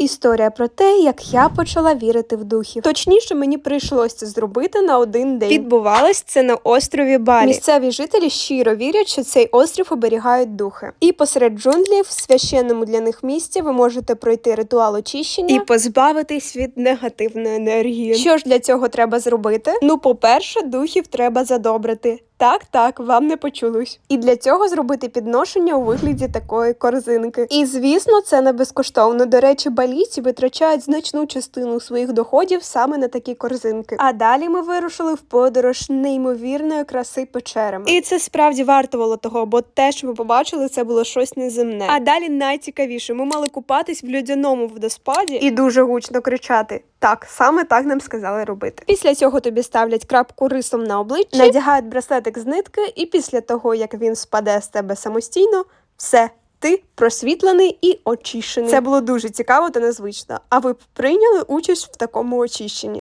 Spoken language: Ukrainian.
Історія про те, як я почала вірити в духів. Точніше, мені прийшлося це зробити на один день. Відбувалось це на острові Балі. Місцеві жителі щиро вірять, що цей острів оберігають духи. І посеред джунглів, в священному для них місці, ви можете пройти ритуал очищення і позбавитись від негативної енергії. Що ж для цього треба зробити? Ну, по-перше, духів треба задобрити. Так, так, вам не почулось. І для цього зробити підношення у вигляді такої корзинки. І звісно, це не безкоштовно. До речі, балійці витрачають значну частину своїх доходів саме на такі корзинки. А далі ми вирушили в подорож неймовірної краси печерами. І це справді вартувало того, бо те, що ми побачили, це було щось неземне. А далі найцікавіше, ми мали купатись в льодяному водоспаді і дуже гучно кричати. Так, саме так нам сказали робити. Після цього тобі ставлять крапку рисом на обличчі, надягають браслетик з нитки, і після того, як він спаде з тебе самостійно, все. Ти просвітлений і очищений. Це було дуже цікаво та незвично. А ви б прийняли участь в такому очищенні?